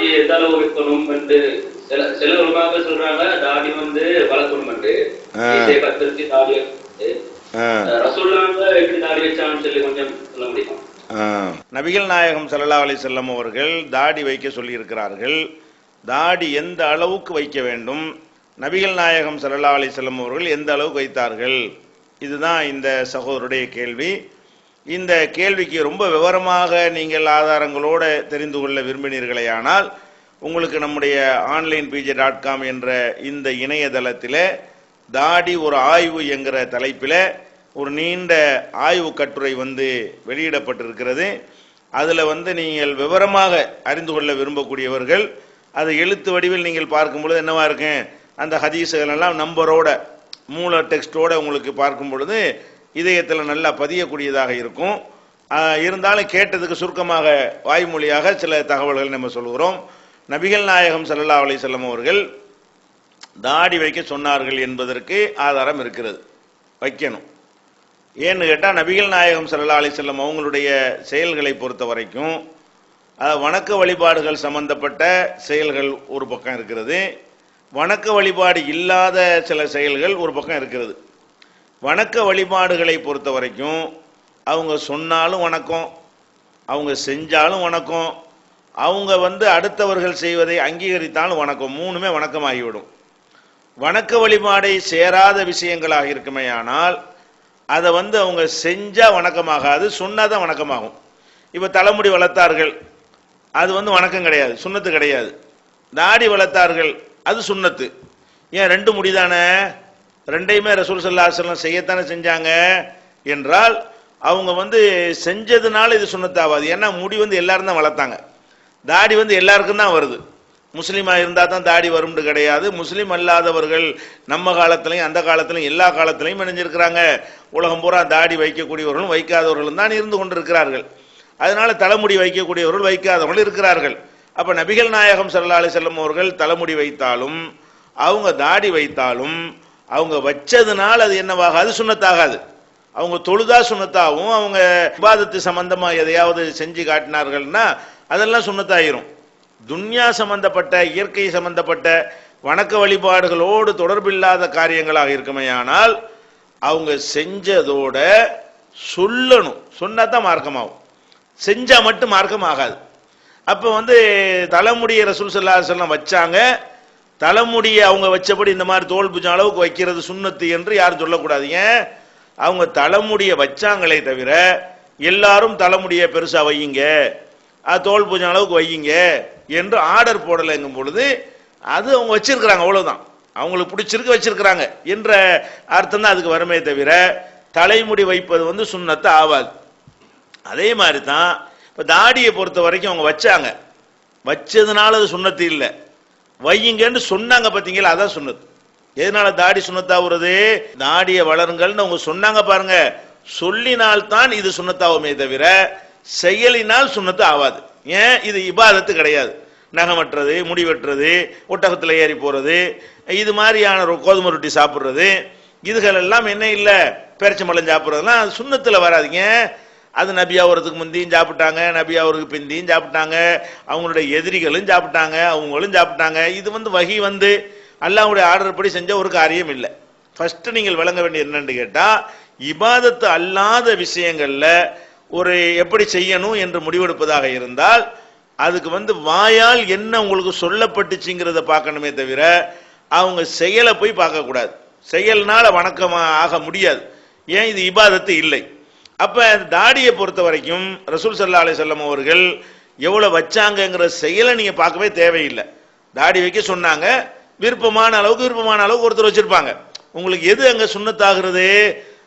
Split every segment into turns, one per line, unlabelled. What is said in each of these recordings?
தாடியை எந்த அளவு வைக்கணும் என்று சில சில உலமாக சொல்றாங்க தாடி வந்து வளர்க்கணும் என்று. கத்திரிச்சு தாடி வந்து
ஆ.
ரசூல்லாங்க எப்படி தாடி வச்சாங்கன்னு சொல்லி கொஞ்சம் சொல்ல முடியுமா?
ஆ. நபிகள் நாயகம் ஸல்லல்லாஹு அலைஹி வஸல்லம் அவர்கள் தாடி வைக்க சொல்லியிருக்கிறார்கள். தாடி எந்த அளவுக்கு வைக்க வேண்டும்? நபிகள் நாயகம் ஸல்லல்லாஹு அலைஹி வஸல்லம் அவர்கள் எந்த அளவுக்கு வைத்தார்கள்? இதுதான் இந்த சகோதரருடைய கேள்வி. இந்த கேள்விக்கு ரொம்ப விவரமாக நீங்கள் ஆதாரங்களோடு தெரிந்து கொள்ள விரும்பினீர்களேயானால் உங்களுக்கு நம்முடைய ஆன்லைன் பிஜே டாட் காம் என்ற இந்த இணையதளத்தில் தாடி ஒரு ஆய்வு என்கிற தலைப்பில் ஒரு நீண்ட ஆய்வு கட்டுரை வந்து வெளியிடப்பட்டிருக்கிறது. அதில் வந்து நீங்கள் விவரமாக அறிந்து கொள்ள விரும்பக்கூடியவர்கள் அது எழுத்து வடிவில் நீங்கள் பார்க்கும் பொழுது என்னவா இருக்கும்? அந்த ஹதீஸுகள் எல்லாம் நம்பரோட மூல டெக்ஸ்டோட உங்களுக்கு பார்க்கும் பொழுது இதயத்தில் நல்லா பதியக்கூடியதாக இருக்கும். இருந்தாலும் கேட்டதுக்கு சுருக்கமாக வாய்மொழியாக சில தகவல்கள் நம்ம சொல்கிறோம் நபிகள் நாயகம் சல்லா அலி செல்லம் அவர்கள் தாடி வைக்க சொன்னார்கள் என்பதற்கு ஆதாரம் இருக்கிறது. வைக்கணும். ஏன்னு கேட்டால் நபிகள் நாயகம் சல்லா அலி செல்லம் அவங்களுடைய செயல்களை பொறுத்த வரைக்கும் வணக்க வழிபாடுகள் சம்பந்தப்பட்ட செயல்கள் ஒரு பக்கம் இருக்கிறது. வணக்க வழிபாடு இல்லாத சில செயல்கள் ஒரு பக்கம் இருக்கிறது. வணக்க வழிபாடுகளை பொறுத்த வரைக்கும் அவங்க சொன்னாலும் வணக்கம் அவங்க செஞ்சாலும் வணக்கம் அவங்க வந்து அடுத்தவர்கள் செய்வதை அங்கீகரித்தாலும் வணக்கம் மூணுமே வணக்கமாகிவிடும். வணக்க வழிபாடை சேராத விஷயங்களாக இருக்குமே ஆனால் அதை வந்து அவங்க செஞ்சால் வணக்கமாகாது சொன்னாதான் வணக்கமாகும். இப்போ தலைமுடி வளர்த்தார்கள் அது வந்து வணக்கம் கிடையாது சுண்ணத்து கிடையாது. தாடி வளர்த்தார்கள் அது சுண்ணத்து. ஏன் ரெண்டு முடிதானே? ரெண்டையுமே ரசூல் ஸல்லல்லாஹு செய்யத்தானே செஞ்சாங்க என்றால் அவங்க வந்து செஞ்சதுனால இது சுண்ணத்தாவாது. ஏன்னா முடி வந்து எல்லாரும் தான் வளர்த்தாங்க. தாடி வந்து எல்லாருக்கும் தான் வருது. முஸ்லீமாக இருந்தால் தான் தாடி வரும்னு கிடையாது. முஸ்லீம் அல்லாதவர்கள் நம்ம காலத்திலையும் அந்த காலத்திலையும் எல்லா காலத்திலையும் இணைஞ்சிருக்கிறாங்க. உலகம் பூரா தாடி வைக்கக்கூடியவர்களும் வைக்காதவர்களும் தான் இருந்து கொண்டிருக்கிறார்கள். அதனால தலைமுடி வைக்கக்கூடியவர்கள் வைக்காதவர்கள் இருக்கிறார்கள். அப்போ நபிகள் நாயகம் சல்லா அலி செல்லம் அவர்கள் தலைமுடி வைத்தாலும் அவங்க தாடி வைத்தாலும் அவங்க வச்சதுனால் அது என்னவாகாது சுண்ணத்தாகாது. அவங்க தொழுதா சுண்ணத்தாகவும் அவங்க விவாதத்து சம்பந்தமாக எதையாவது செஞ்சு காட்டினார்கள்னா அதெல்லாம் சுண்ணத்தாயிரும். துன்யா சம்பந்தப்பட்ட இயற்கை சம்பந்தப்பட்ட வணக்க வழிபாடுகளோடு தொடர்பில்லாத காரியங்களாக இருக்குமேயானால் அவங்க செஞ்சதோட சொல்லணும். சொன்னா தான் மார்க்கமாகும். செஞ்சால் மட்டும் மார்க்கமாகாது. ஆகாது வந்து தலைமுடியை ரசூல் ஸல்லல்லாஹு வச்சாங்க. தலைமுடியை அவங்க வச்சபடி இந்த மாதிரி தோல் பூஜை அளவுக்கு வைக்கிறது சுண்ணத்து என்று யாரும் சொல்லக்கூடாது. ஏன்? அவங்க தலைமுடியை வச்சாங்களே தவிர எல்லாரும் தலைமுடியை பெருசா வையுங்க. தோல் பூஜை அளவுக்கு வையுங்க என்று ஆர்டர் போடலைங்கும் பொழுது அது அவங்க வச்சிருக்கிறாங்க அவ்வளவுதான். அவங்களுக்கு பிடிச்சிருக்கு வச்சிருக்கிறாங்க என்ற அர்த்தம் தான் அதுக்கு வருமே தவிர தலைமுடி வைப்பது வந்து சுண்ணத்தை ஆவாது. அதே மாதிரி தான் இப்போ தாடியை பொறுத்த வரைக்கும் அவங்க வச்சாங்க. வச்சதுனால அது சுண்ணத்து இல்லை. வையுங்கன்னு சொன்னாங்க பார்த்தீங்களா அதான் சுண்ணத்து எதனால தாடி சுண்ணத்தாகுறது தாடியை வளருங்கள்னு அவங்க சொன்னாங்க பாருங்க. சொல்லினால்தான் இது சுண்ணத்தாகுமே தவிர செயலினால் சுண்ணத்து ஆகாது. ஏன்? இது இபாதத்து கிடையாது. நகமற்றது முடி வெட்டுறது ஒட்டகத்தில் ஏறி போறது இது மாதிரியான கோதுமை ரொட்டி சாப்பிட்றது இதுகள் எல்லாம் என்ன இல்லை? பேரிச்சம்பழம் சாப்பிட்றதுலாம் அது சுண்ணத்தில் வராதுங்க அது நபி ஆவறதுக்கு முந்தியும் சாப்பிட்டாங்க நபி அவருக்கு பிந்தியும் சாப்பிட்டாங்க. அவங்களுடைய எதிரிகளும் சாப்பிட்டாங்க அவங்களும் சாப்பிட்டாங்க. இது வந்து வகி வந்து அல்லாஹ்வுடைய ஆர்டர் படி செஞ்ச ஒரு காரியம் இல்லை. ஃபஸ்ட்டு நீங்கள் வழங்க வேண்டிய என்னென்னு கேட்டால் இபாதத்து அல்லாத விஷயங்களில் ஒரு எப்படி செய்யணும் என்று முடிவெடுப்பதாக இருந்தால் அதுக்கு வந்து வாயால் என்ன உங்களுக்கு சொல்லப்பட்டுச்சுங்கிறத பார்க்கணுமே தவிர அவங்க செயலை போய் பார்க்கக்கூடாது. செயல்னால வணக்கம் ஆக முடியாது. ஏன் இது இபாதத்து இல்லை? அப்ப தாடியை பொறுத்த வரைக்கும் ரசூல் சல்லா அலிசல்லம் அவர்கள் எவ்வளவு வச்சாங்கங்கிற செயலை நீங்க பார்க்கவே தேவையில்லை. தாடி வைக்க சொன்னாங்க விருப்பமான அளவுக்கு விருப்பமான அளவுக்கு ஒருத்தர் வச்சிருப்பாங்க. உங்களுக்கு எது அங்க சுண்ணத்தாகிறது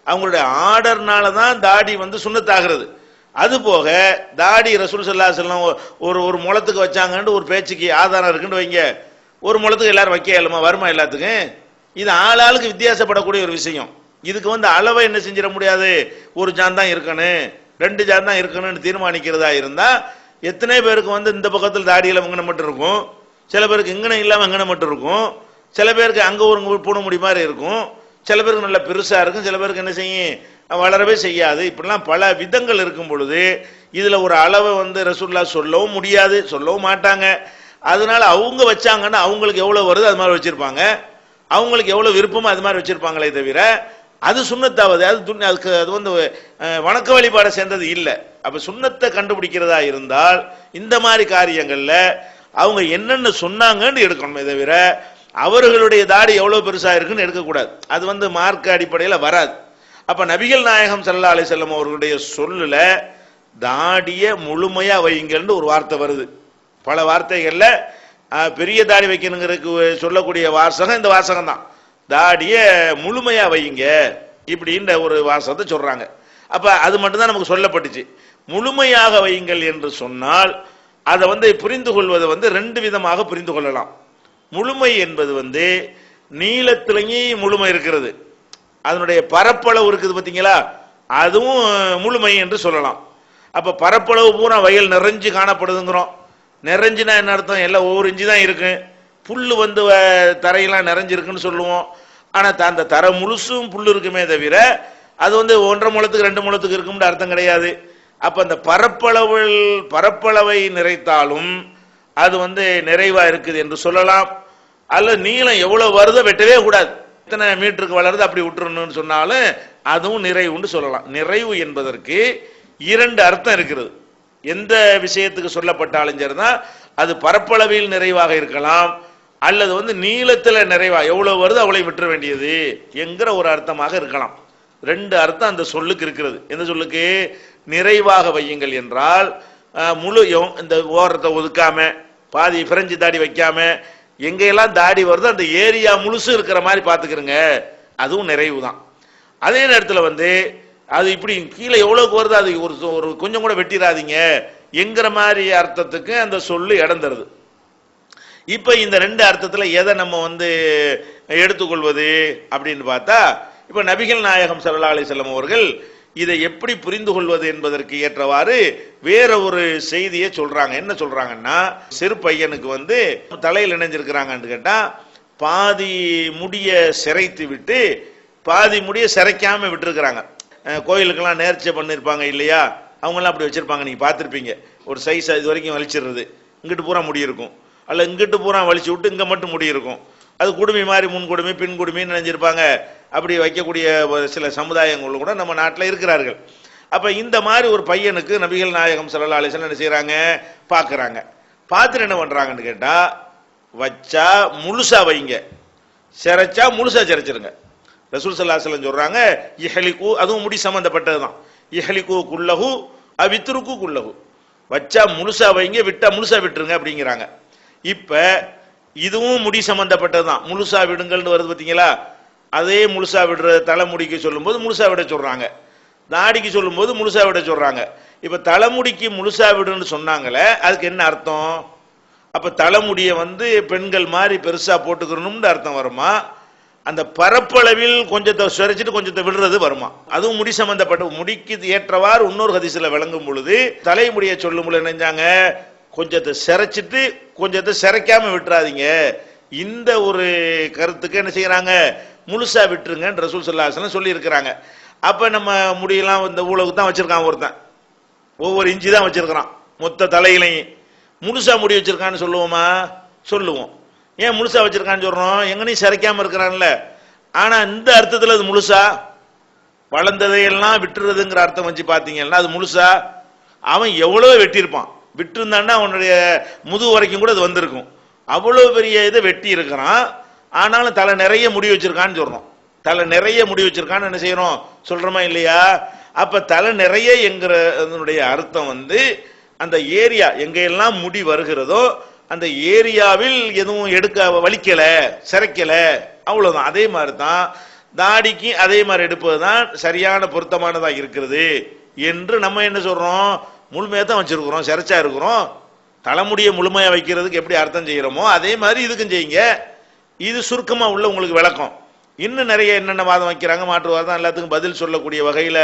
அவங்களுடைய ஆர்டர்னால தான் தாடி வந்து சுண்ணத்தாகிறது. அது போக தாடி ரசூல் சல்லா செல்லம் ஒரு ஒரு முளத்துக்கு வச்சாங்கன்னு ஒரு பேச்சுக்கு ஆதாரம் இருக்குன்னு வைங்க. ஒரு முளத்துக்கு எல்லாரும் வைக்க இயலுமா? வருமா எல்லாத்துக்கும்? இது ஆளாளுக்கு வித்தியாசப்படக்கூடிய ஒரு விஷயம். இதுக்கு வந்து அளவை என்ன செஞ்சிட முடியாது? ஒரு ஜான் தான் இருக்கணும். ரெண்டு ஜான் தான் இருக்கணும்னு தீர்மானிக்கிறதா இருந்தா எத்தனை பேருக்கு வந்து இந்த பக்கத்தில் தாடியில் இங்கன மட்டும் இருக்கும்? சில பேருக்கு இங்கன இல்லாமல் இங்கன மட்டும் இருக்கும். சில பேருக்கு அங்கே ஒரு பூண முடி மாதிரி இருக்கும். சில பேருக்கு நல்ல பெருசாக இருக்கும். சில பேருக்கு என்ன செய்யும்? வளரவே செய்யாது. இப்படிலாம் பல விதங்கள் இருக்கும் பொழுது இதில் ஒரு அளவை வந்து ரசூல்லா சொல்லவும் முடியாது சொல்லவும் மாட்டாங்க. அதனால அவங்க வச்சாங்கன்னா அவங்களுக்கு எவ்வளோ வருது அது மாதிரி வச்சுருப்பாங்க. அவங்களுக்கு எவ்வளோ விருப்பமோ அது மாதிரி வச்சுருப்பாங்களே தவிர அது சுண்ணத்தாவது. அது துணி அதுக்கு அது வந்து வணக்க வழிபாடை சேர்ந்தது இல்லை. அப்போ சுண்ணத்தை கண்டுபிடிக்கிறதா இருந்தால் இந்த மாதிரி காரியங்களில் அவங்க என்னென்ன சொன்னாங்கன்னு எடுக்கணுமே தவிர அவர்களுடைய தாடி எவ்வளோ பெருசாக இருக்குன்னு எடுக்கக்கூடாது. அது வந்து மார்க்க அடிப்படையில் வராது. அப்போ நபிகள் நாயகம் சல்லா அலி செல்லம் அவர்களுடைய சொல்லில் தாடியை முழுமையாக வையுங்கள்னு ஒரு வார்த்தை வருது. பல வார்த்தைகளில் பெரிய தாடி வைக்கணுங்கிறதுக்கு சொல்லக்கூடிய வாசகம் இந்த வாசகம் தான் தாடிய முழுமையா வையுங்க இப்படின்ற ஒரு வாசத்தை சொல்றாங்க. அப்ப அது மட்டும்தான் நமக்கு சொல்லப்பட்டுச்சு. முழுமையாக வையுங்கள் என்று சொன்னால் அதை வந்து புரிந்து கொள்வது வந்து ரெண்டு விதமாக புரிந்து கொள்ளலாம். முழுமை என்பது வந்து நீளத்திலேயும் முழுமை இருக்கிறது. அதனுடைய பரப்பளவு இருக்குது பார்த்தீங்களா அதுவும் முழுமை என்று சொல்லலாம். அப்ப பரப்பளவு பூரா வயல் நிறைஞ்சு காணப்படுதுங்கிறோம். நிறைஞ்சுனா என்ன அர்த்தம்? எல்லாம் ஒவ்வொரு இஞ்சி தான் இருக்கு. புல் வந்து தரையெல்லாம் நிறைஞ்சிருக்குன்னு சொல்லுவோம். ஆனால் த- அந்த தர முழுசும் புல் இருக்குமே தவிர அது வந்து ஒன்றரை முழத்துக்கு ரெண்டு முழத்துக்கு இருக்கும்னு அர்த்தம் கிடையாது. அப்ப அந்த பரப்பளவில் பரப்பளவை நிறைத்தாலும் அது வந்து நிறைவா இருக்குது என்று சொல்லலாம். அல்ல நீளம் எவ்வளவு வருதோ வெட்டவே கூடாது. எத்தனை மீட்டருக்கு வளருது அப்படி விட்டுறணும்னு சொன்னாலும் அதுவும் நிறைவுன்னு சொல்லலாம். நிறைவு என்பதற்கு இரண்டு அர்த்தம் இருக்கிறது எந்த விஷயத்துக்கு சொல்லப்பட்டாலும் சரிதான். அது பரப்பளவில் நிறைவாக இருக்கலாம். அல்லது வந்து நீளத்துல நிறைவா எவ்வளவு வருது அவளை விட்டுற வேண்டியது என்கிற ஒரு அர்த்தமாக இருக்கலாம். ரெண்டு அர்த்தம் அந்த சொல்லுக்கு இருக்கிறது. எந்த சொல்லுக்கு? நிறைவாக வையுங்கள் என்றால் முழு இந்த ஓரத்தை ஒதுக்காம பாதி பிரெஞ்சு தாடி வைக்காம எங்கெல்லாம் தாடி வருதோ அந்த ஏரியா முழுசு இருக்கிற மாதிரி பார்த்துக்கிறங்க. அதுவும் நிறைவு தான் அதே நேரத்தில் வந்து அது இப்படி கீழே எவ்வளவுக்கு வருதோ அது ஒரு ஒரு கொஞ்சம் கூட வெட்டிடாதீங்க என்கிற மாதிரி அர்த்தத்துக்கு அந்த சொல்லு இடம் தருது. இப்ப இந்த ரெண்டு அர்த்தத்துல எதை நம்ம வந்து எடுத்துக்கொள்வது அப்படின்னு பார்த்தா இப்ப நபிகள் நாயகம் சல்லா அலைஹி அவர்கள் இதை எப்படி புரிந்து கொள்வது என்பதற்கு ஏற்றவாறு வேற ஒரு செய்தியை சொல்றாங்க. என்ன சொல்றாங்கன்னா சிறு பையனுக்கு வந்து தலையில் இணைஞ்சிருக்கிறாங்கன்னு கேட்டா பாதி முடிய சிரைத்து விட்டு பாதி முடிய சிரைக்காம விட்டுருக்கிறாங்க. கோயிலுக்கெல்லாம் நேர்ச்சியை பண்ணியிருப்பாங்க இல்லையா? அவங்கெல்லாம் அப்படி வச்சிருப்பாங்க. நீங்க பார்த்துருப்பீங்க. ஒரு சைஸ் இது வரைக்கும் வலிச்சிடுறது. இங்கிட்டு பூரா முடி இருக்கும். அல்ல இங்கிட்டு பூரா வலிச்சு விட்டு இங்க மட்டும் முடி இருக்கும். அது குடுமி மாதிரி முன் குடுமி பின் குடுமின்னு நினைஞ்சிருப்பாங்க. அப்படி வைக்கக்கூடிய ஒரு சில சமுதாயங்கள் கூட நம்ம நாட்டில் இருக்கிறார்கள். அப்ப இந்த மாதிரி ஒரு பையனுக்கு நபிகள் நாயகம் சல்லா அலிசன் என்ன செய்கிறாங்க பார்க்குறாங்க பார்த்துட்டு என்ன பண்றாங்கன்னு கேட்டா வச்சா முழுசா வைங்க. சிரைச்சா முழுசா சிரைச்சிருங்க. ரசூல் ஸல்லல்லாஹு சொல்கிறாங்க வஸல்லம் சொல்றாங்க அதுவும் முடி சம்பந்தப்பட்டதுதான். இஹலிக்கு குள்ளகு அவித்திருக்கு குள்ளகு வச்சா முழுசா வைங்க விட்டா முழுசா விட்டுருங்க அப்படிங்கிறாங்க. இப்ப இதுவும் முடி சம்பந்தப்பட்டதுதான். முழுசா விடுங்கள்னு வருது பார்த்தீங்களா அதே முழுசா விடுற தலைமுடிக்கு சொல்லும்போது முழுசா விட சொல்றாங்க. தாடிக்கு சொல்லும்போது முழுசா விட சொல்றாங்க. இப்ப தலைமுடிக்கு முழுசா விடுன்னு சொன்னாங்களே அதுக்கு என்ன அர்த்தம்? அப்ப தலைமுடிய வந்து பெண்கள் மாதிரி பெருசா போட்டுக்கணும்னு அர்த்தம் வருமா? அந்த பரப்பளவில் கொஞ்சத்தை சுரைச்சிட்டு கொஞ்சத்தை விடுறது வருமா? அதுவும் முடி சம்பந்தப்பட்ட முடிக்கு ஏற்றவாறு இன்னொரு ஹதிசில் விளங்கும் பொழுது தலைமுடியை சொல்லும் பொழுது நினைஞ்சாங்க கொஞ்சத்தை சிரைச்சிட்டு கொஞ்சத்தை சிரைக்காம விட்டுறாதீங்க. இந்த ஒரு கருத்துக்கு என்ன செய்யறாங்க? முழுசா விட்டுருங்கன்னு ரசூல் சல்லாஹ் சொல்லி இருக்கிறாங்க அப்ப நம்ம முடியெல்லாம் இந்த ஊழலுக்கு தான் வச்சிருக்கான் ஒருத்தன். ஒவ்வொரு இஞ்சி தான் வச்சிருக்கிறான். மொத்த தலையிலையும். முழுசா முடி வச்சிருக்கான்னு சொல்லுவோமா? சொல்லுவோம். ஏன் முழுசா வச்சிருக்கான்னு சொல்றோம்? எங்கனையும் சிரைக்காம இருக்கிறான்ல. ஆனா இந்த அர்த்தத்துல அது முழுசா? வளர்ந்ததையெல்லாம் விட்டுறதுங்கிற அர்த்தம் வச்சு பாத்தீங்கன்னா அது முழுசா? அவன் எவ்வளவு வெட்டியிருப்பான். விட்டுருந்தான்னா உன்னுடைய முதுகு வரைக்கும் கூட அது வந்திருக்கும். அவ்வளோ பெரிய இதை வெட்டி இருக்கிறான். ஆனாலும் தலை நிறைய முடி வச்சிருக்கான்னு சொல்கிறோம் தலை நிறைய முடி வச்சிருக்கான்னு என்ன செய்யறோம்? சொல்றோமா இல்லையா? அப்ப தலை நிறைய என்கிற அதனுடைய அர்த்தம் வந்து அந்த ஏரியா எங்கெல்லாம் முடி வருகிறதோ அந்த ஏரியாவில் எதுவும் எடுக்க வலிக்கல சிரைக்கல அவ்வளவுதான். அதே மாதிரி தான் தாடிக்கு அதே மாதிரி எடுப்பது தான் சரியான பொருத்தமானதாக இருக்கிறது என்று நம்ம என்ன சொல்றோம்? முழுமையாக தான் வச்சிருக்கிறோம் சிறைச்சா இருக்கிறோம். தலைமுடியை முழுமையாக வைக்கிறதுக்கு எப்படி அர்த்தம் செய்கிறோமோ அதே மாதிரி இதுக்கும் செய்யுங்க. இது சுருக்கமாக உள்ள உங்களுக்கு விளக்கம். இன்னும் நிறைய என்னென்ன வாதம் வைக்கிறாங்க மாற்று வாதம் எல்லாத்துக்கும் பதில் சொல்லக்கூடிய வகையில்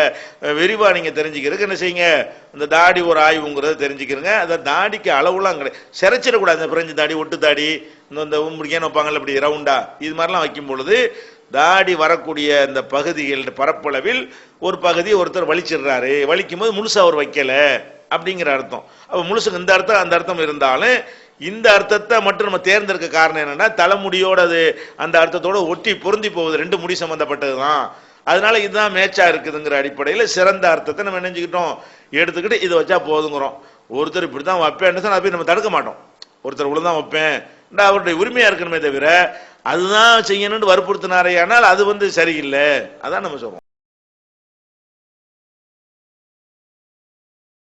விரிவாக நீங்கள் தெரிஞ்சுக்கிறதுக்கு என்ன செய்யுங்க? இந்த தாடி ஒரு ஆய்வுங்கிறத தெரிஞ்சுக்கிறங்க. அந்த தாடிக்கு அளவுலாம் கிடையாது சிறைச்சிடக்கூடாது இந்த பிரெஞ்சு தாடி ஒட்டு தாடி இந்த இந்த முடியான்னு வைப்பாங்கல்ல இப்படி ரவுண்டா இது மாதிரிலாம் வைக்கும் பொழுது தாடி வரக்கூடிய இந்த பகுதிகள் பரப்பளவில் ஒரு பகுதி ஒருத்தர் வலிச்சிடுறாரு. வலிக்கும் போது முழுசாக அவர் வைக்கல. அப்படிங்கிற அர்த்தம். அப்ப முழுசுக்கு இந்த அர்த்தம் அந்த அர்த்தம் இருந்தாலும் இந்த அர்த்தத்தை மட்டும் நம்ம தேர்ந்தெடுக்க காரணம் என்னன்னா தலைமுடியோட அது அந்த அர்த்தத்தோட ஒட்டி பொருந்தி போகுது. ரெண்டு முடி சம்மந்தப்பட்டது தான் அதனால இதுதான் மேட்சா இருக்குதுங்கிற அடிப்படையில் சிறந்த அர்த்தத்தை நம்ம நினைஞ்சுக்கிட்டோம். எடுத்துக்கிட்டு இதை வச்சா போதுங்கிறோம். ஒருத்தர் இப்படி தான் வைப்பேன்னு சொன்னால் அதை போய் நம்ம தடுக்க மாட்டோம். ஒருத்தர் உள்ளதான் வைப்பேன். இந்த அவருடைய உரிமையா இருக்கணுமே தவிர அதுதான் செய்யணும்னு வற்புறுத்தினாரே ஆனால் அது வந்து சரியில்லை. அதான் நம்ம சொல்றோம்.